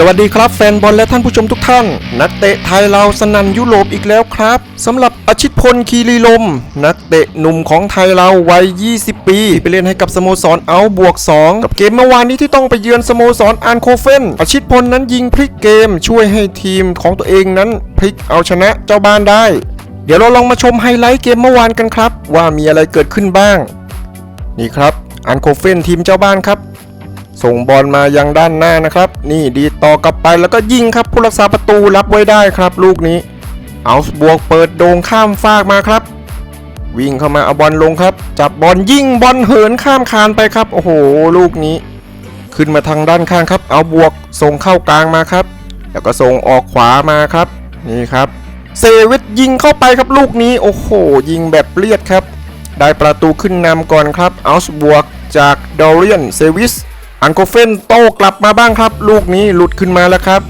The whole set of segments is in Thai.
สวัสดีครับแฟนบอลและท่านผู้ชมทุกท่าน นักเตะไทยเราสนันยุโรปอีกแล้วครับสำหรับอาชิตพลคีรีลม นักเตะหนุ่มของไทยเราวัย 20 ปีไปเล่นให้กับสโมสรเอาบวก 2 กับเกมเมื่อวานนี้ที่ต้องไปเยือนสโมสรอันโคเฟนอาชิตพลนั้นยิงพลิกเกมช่วยให้ทีมของตัวเองนั้นพลิกเอาชนะเจ้าบ้านได้ เดี๋ยวเราลองมาชมไฮไลท์เกมเมื่อวานกันครับ ว่ามีอะไรเกิดขึ้นบ้าง นี่ครับอันโคเฟนทีมเจ้าบ้านครับ ส่งบอลมายังด้านหน้านะครับ นี่ดีต่อกลับไปแล้วก็ยิงครับผู้รักษาประตูรับไว้ได้ครับ ลูกนี้เอาส์บวกเปิดโด่งข้ามฟากมาครับ วิ่งเข้ามาเอาบอลลงครับ จับบอลยิงบอลเหินข้ามคานไปครับ โอ้โห ลูกนี้ ขึ้นมาทางด้านข้างครับ เอาบวกส่งเข้ากลางมาครับ แล้วก็ส่งออกขวามาครับ นี่ครับเซเวตยิงเข้าไปครับลูกนี้โอ้โห ยิงแบบเลียดครับ ได้ประตูขึ้นนำก่อนครับเอาส์บวกจากดอเรียนเซวิส อันโคเฟนโต้กลับมาบ้างครับ ลูกนี้หลุดขึ้นมาแล้วครับ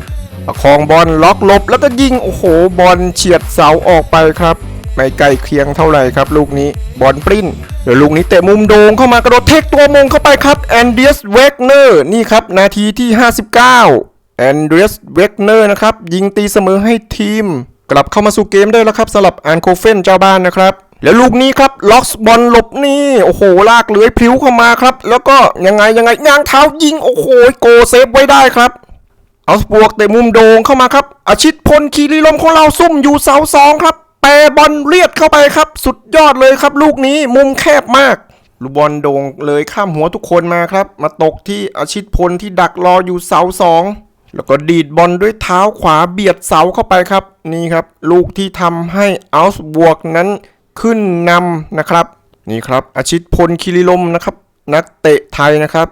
ประคองบอลล็อกลบแล้วก็ยิงโอ้โหบอลเฉียดเสาออกไปครับ ไม่ใกลเคียงเท่าไหร่ครับ ลูกนี้บอลปริ้นเดี๋ยวลูกนี้เตะมุมโด่งเข้ามากระโดดเทคตัวมงเข้าไปครับแอนเดียสเวกเนอร์นี่ครับ นาทีที่ 59แอนเดรียสเวกเนอร์นะครับยิงตีเสมอให้ทีม กลับเข้ามาสู่เกมได้แล้วครับสำหรับอันโคเฟนเจ้าบ้านนะครับ แล้วลูกนี้ครับล็อกบอลหลบนี่โอ้โห ลากเลื้อยพลิ้วเข้ามาครับ แล้วก็ยังไงยังไงยางเท้ายิงโอ้โหโกเซฟไว้ได้ครับเอาสบวกเตะมุมโด่งเข้ามาครับ อาชิตพลคีรีลมของเราซุ่มอยู่เสาสองครับแปรบอลเลียดเข้าไปครับ สุดยอดเลยครับ ลูกนี้มุมแคบมากลูกบอลโด่งเลยข้ามหัวทุกคนมาครับ มาตกที่อาชิตพลที่ดักรออยู่เสาสองแล้วก็ดีดบอลด้วยเท้าขวาเบียดเสาเข้าไปครับ นี่ครับ ลูกที่ทำให้อัลส์บวกนั้น ขึ้นนำนะครับ นี่ครับอาชิตพลคิริลมนะครับ นักเตะไทยนะครับ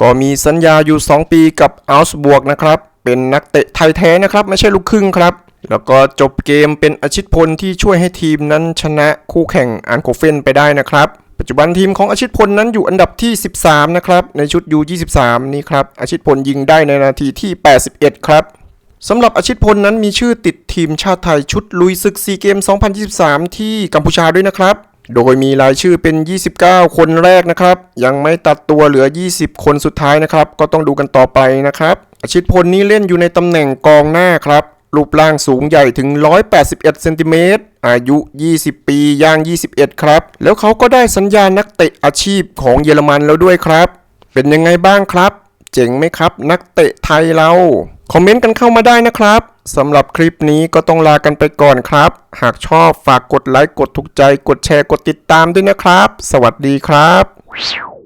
ก็มีสัญญาอยู่ 2 ปีกับอัลส์บวกนะครับ เป็นนักเตะไทยแท้นะครับ ไม่ใช่ลูกครึ่งครับ แล้วก็จบเกมเป็นอาชิตพลที่ช่วยให้ทีมนั้นชนะคู่แข่งอันโคเฟนไปได้นะครับปัจจุบันทีมของอาชิตพลนั้นอยู่อันดับที่ 13 นะครับ ในชุด U23 นี่ครับอาชิตพลยิงได้ในนาทีที่ 81 ครับ สำหรับอาชิตพลนั้นมีชื่อติดทีมชาติไทยชุดลุยศึกซีเกม 2023 ที่กัมพูชาด้วยนะครับ โดยมีรายชื่อเป็น 29 คนแรกนะครับ ยังไม่ตัดตัวเหลือ 20 คนสุดท้ายนะครับ ก็ต้องดูกันต่อไปนะครับ อาชิตพลนี้เล่นอยู่ในตำแหน่งกองหน้าครับ รูปร่างสูงใหญ่ถึง 181 เซนติเมตร อายุ 20 ปีย่าง 21 ครับ แล้วเขาก็ได้สัญญานักเตะอาชีพของเยอรมันแล้วด้วยครับ เป็นยังไงบ้างครับ เจ๋งไหมครับ นักเตะไทยเรา คอมเมนต์กันเข้ามาได้นะครับสำหรับคลิปนี้ก็ต้องลากันไปก่อนครับ หากชอบฝากกดไลค์กดถูกใจ กดแชร์กดติดตามด้วยนะครับ สวัสดีครับ